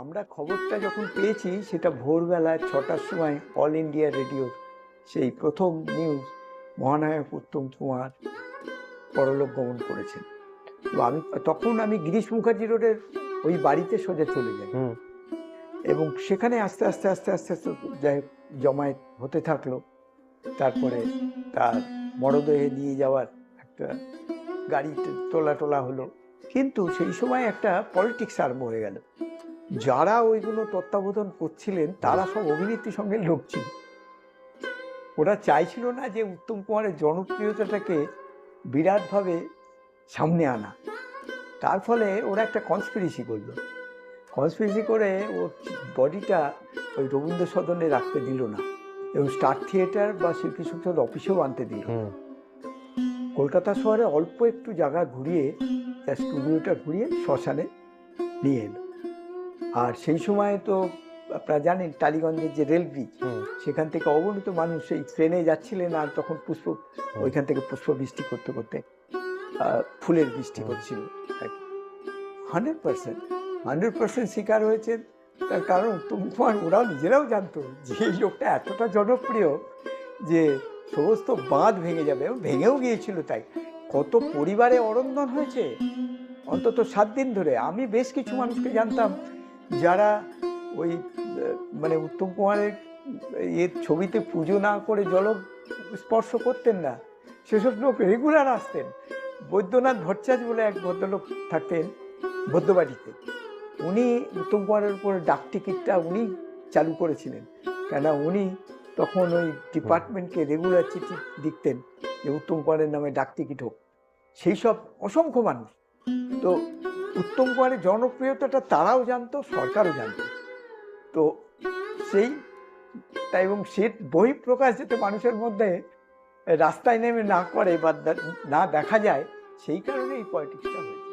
আমরা খবরটা যখন পেয়েছি সেটা ভোরবেলা ছটার সময় অল ইন্ডিয়া রেডিও সেই প্রথম নিউজ মহানায়ক উত্তম কুমার পরলোক গমন করেছেন। তো আমি তখন আমি গিরিশ মুখার্জি রোডের ওই বাড়িতে সোজা চলে যাই। এবং সেখানে আস্তে আস্তে আস্তে আস্তে আস্তে যাই জমায়েত হতে থাকল। তারপরে তার মরদেহে নিয়ে যাওয়ার একটা গাড়ি তোলা টোলা হলো। কিন্তু সেই সময় একটা পলিটিক্স আরম্ভ হয়ে গেল। যারা ওইগুলো তত্ত্বাবধান করছিলেন তারা সব অভিনেত্রী সঙ্গে লোক ছিল। ওরা চাইছিল না যে উত্তম কুমারের জনপ্রিয়তাটাকে বিরাটভাবে সামনে আনা। তার ফলে ওরা একটা কনস্পিরেসি করল। কনস্পিরেসি করে ওর বডিটা ওই রবীন্দ্র সদনে রাখতে দিল না এবং স্টার থিয়েটার বা শিল্পী সংসদ অফিসেও আনতে দিল। কলকাতা শহরে অল্প একটু জায়গা ঘুরিয়ে স্টুডিওটা ঘুরিয়ে শ্মশানে নিয়ে এলো। আর সেই সময় তো আপনারা জানেন টালিগঞ্জের যে রেল ব্রিজ সেখান থেকে অগণিত মানুষ সেই ট্রেনে যাচ্ছিলেন আর তখন পুষ্প ওইখান থেকে পুষ্প বৃষ্টি করতে করতে ফুলের বৃষ্টি। হচ্ছিল। হান্ড্রেড পার্সেন্ট হান্ড্রেড পার্সেন্ট শিকার হয়েছে। তার কারণ কুমার ওরাও নিজেরাও জানতো যে এই লোকটা এতটা জনপ্রিয় যে সমস্ত বাঁধ ভেঙে যাবে ভেঙেও গিয়েছিল তাই। কত পরিবারে অরন্দন হয়েছে। অন্তত সাত দিন ধরে আমি বেশ কিছু মানুষকে জানতাম যারা ওই মানে উত্তম কুমারের এর ছবিতে পুজো না করে জল স্পর্শ করতেন না, সেসব লোক রেগুলার আসতেন। বৈদ্যনাথ ভট্টাচার্য বলে এক ভদ্রলোক থাকতেন ভদ্রবাড়িতে। উনি উত্তম কুমারের উপর ডাক টিকিটটা উনি চালু করেছিলেন। কেন উনি তখন ওই ডিপার্টমেন্টকে রেগুলার চিঠি লিখতেন যে উত্তম কুমারের নামে ডাক টিকিট হোক। সেই সব অসংখ্য মানুষ। তো উত্তম কুমারের জনপ্রিয়তাটা তারাও জানতো, সরকারও জানত। তো সেই, তাই এবং সে বহিঃপ্রকাশ যাতে মানুষের মধ্যে রাস্তায় নেমে না করে বা না দেখা যায়, সেই কারণে এই পলিটিক্সটা হয়েছে।